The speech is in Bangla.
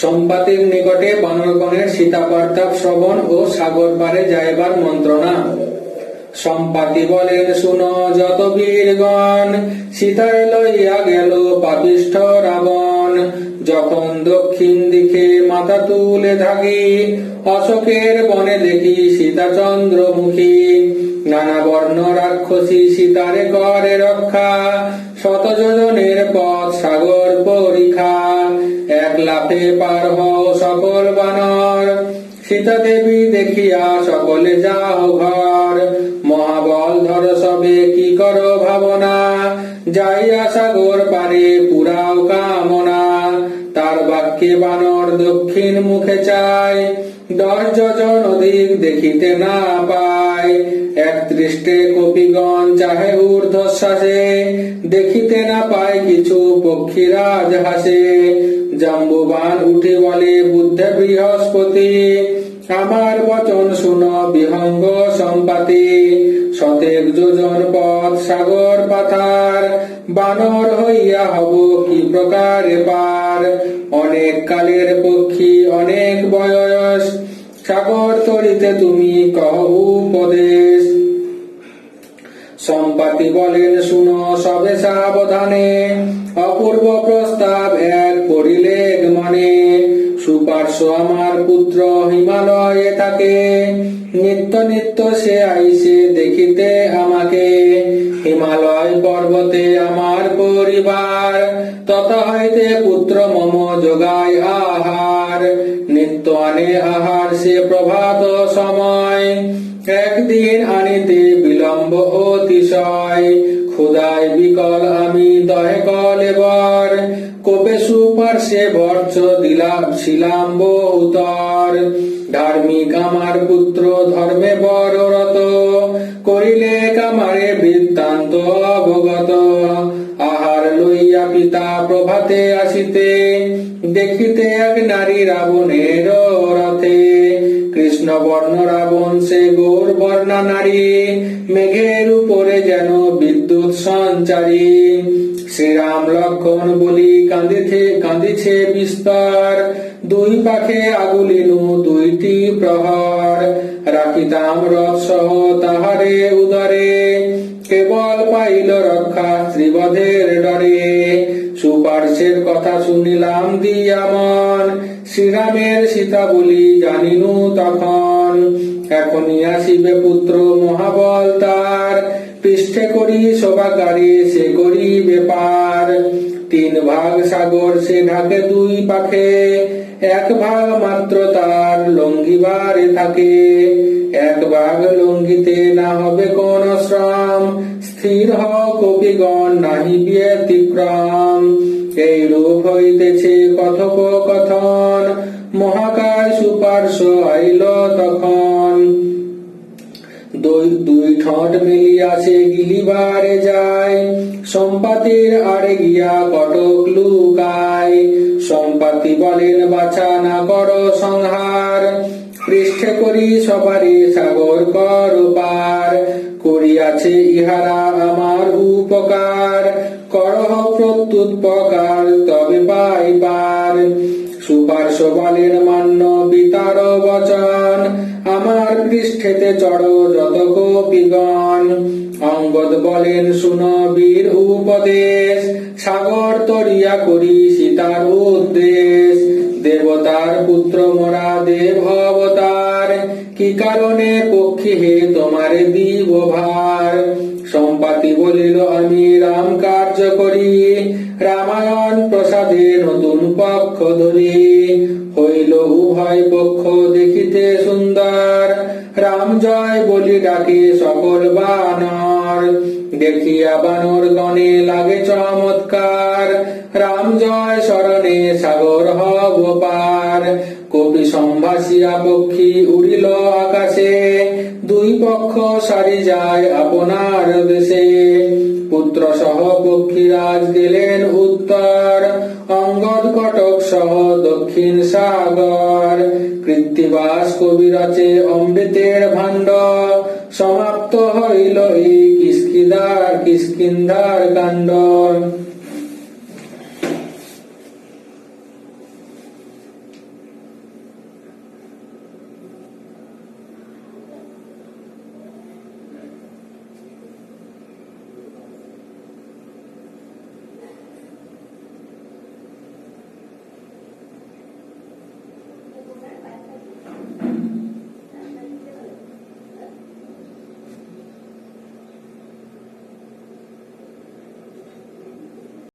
সম্পাতির নিকটে বানরগণের সীতাপ্রতাপ শ্রবণ ও সাগর পারে যাইবার মন্ত্রণা। সম্পাতি বলেন, শুন যত বীরগণ, সীতায় লইয়া গেল পাপিষ্ঠ রাবণ। যখন দক্ষিণ দিকে মাথা তুলে থাকি অশোকের বনে দেখি সীতা চন্দ্রমুখী। নানা বর্ণ রাক্ষসী সীতারে করে রক্ষা। শত পথ সাগর লাফে পার হও সকল বানর। সীতা দেবী দেখিয়া সকলে যাও ঘর। মহাবল ধর সবে, কি কর ভাবনা? যাইয়া সাগর পারে পুরাও কা বাক্যে বানর দক্ষিণ মুখে চায় দশ যোজন অধিক দেখিতে না পায় এক দৃষ্টে কপিগণ চাহে ঊর্ধ্বশ্বাসে, দেখিতে না পায় কিছু পক্ষীরাজ হাসে জাম্বুবান উঠে বলে, বুদ্ধে বৃহস্পতি আমার বচন শুন, বিহঙ্গ সম্পাতি। শতেক যোজন পথ সাগর পাথার, বানর হইয়া হব কি প্রকারে পার। অনেক কালের পক্ষী, অনেক বয়স, সাগর তরিতে তুমি কহ উপদেশ। সম্পাতি বলেন, শুনো সবে সাবধানে, অপূর্ব প্রস্তাব সুপার্শ্ব আমার পুত্র হিমালয়ে থাকে নিত্য নিত্য সে আইসে দেখিতে আমাকে। হিমালয় পর্বতে আমার পরিবার, তত হইতে পুত্র মম যোগায় আহার। নিত্য আনে আহার সে প্রভাত সময়। একদিন আনিতে বিলম্ব অতিশয়। ক্ষুদায় বিকল, আমি দহে কল এবার। কোপে সুপার্শ্বে বর্ষ দিলাম ছিলাম বহুতর। ধার্মিক আমার পুত্র, ধর্মে বড় রত করিলে কামারে বৃত্তান্ত অবগত। আহার লইয়া পিতা প্রভাতে আসিতে, দেখিতে এক নারী রাবণের রথে। কৃষ্ণ বর্ণ রাবণ, সে গৌর বর্ণা নারী, মেঘের উপরে যেন সঞ্চারী। শ্রীরাম লক্ষণ বলি কান্দিছে কান্দিছে বিস্তর। দুই পাখে আগুলিনু দুইটি প্রহর। রাখিতাম রথ সহ তাহারে উদরে। কেবল পাইল রক্ষা শ্রীবধের ডরে। সুপার্শ্বের কথা শুনিলাম দিয়া মন। শ্রীরামের সীতা বলি, জানিনু তখন। এখনই আসিবে পুত্র মহাবল তার। পৃষ্ঠে করি শোভাকারী সে করি বেপার। তিন ভাগ সাগর, সে ঢাকে দুই পাখে। এক ভাগ মাত্র তার লঙ্ঘিবারে থাকে। এক ভাগ লঙ্ঘিতে না হবে কোন শ্রম। স্থির হ কপিগণ, নাহি ব্যতিক্রম। এই রূপ হইতেছে কথোপকথন। মহাকাশ সুপার্শ্ব আইল তখন। দুই ঠোঁট মিলিয়াছে গিলিবারে যায়। সম্পাতির আড়ে গিয়া কটক লুকায়। সম্পাতি বলেন, বাছা না করো সংহার। পৃষ্ঠে করি সবারই সাগর কর পার করিয়াছে ইহারা আমার উপকার। করহ প্রত্যুৎপকার তবে পাই পার। সুপার্শ্ব বলেন মান্য বিতার বচন। আমার পৃষ্ঠেতে চড় যত কপিগণ অঙ্গদ বলেন, শুন বীর উপদেশ, সাগর তরিয়া করি সীতার উদ্দেশ। দেবতার পুত্র মোরা দেব অবতার কি কারণে পক্ষী হে তোমারে দিব ভার? সম্পাতি বলিল, আমি রাম কার্য করি। রামায়ণ প্রসাদে নতুন পক্ষ ধরি। হইল উভয় পক্ষ দেখিতে সুন্দর। রাম জয় বলি ডাকে সকল বানর। দেখিয়া বানর গণে লাগে চমৎকার। রাম জয় শরণে সাগর হব পার। কবি সম্ভাসিয়া পক্ষী উড়িল আকাশে। দুই পক্ষ সারি যায় আপনার দেশে। পুত্র সহ পক্ষীরাজ গেলেন উত্তর, অঙ্গদ কটক সহ দক্ষিণ সাগর। কৃত্তিবাস কবি রচে অমৃতের ভাণ্ড। সমাপ্ত হইল এই কিস্কিদার কিস্কিন্দার কাণ্ড।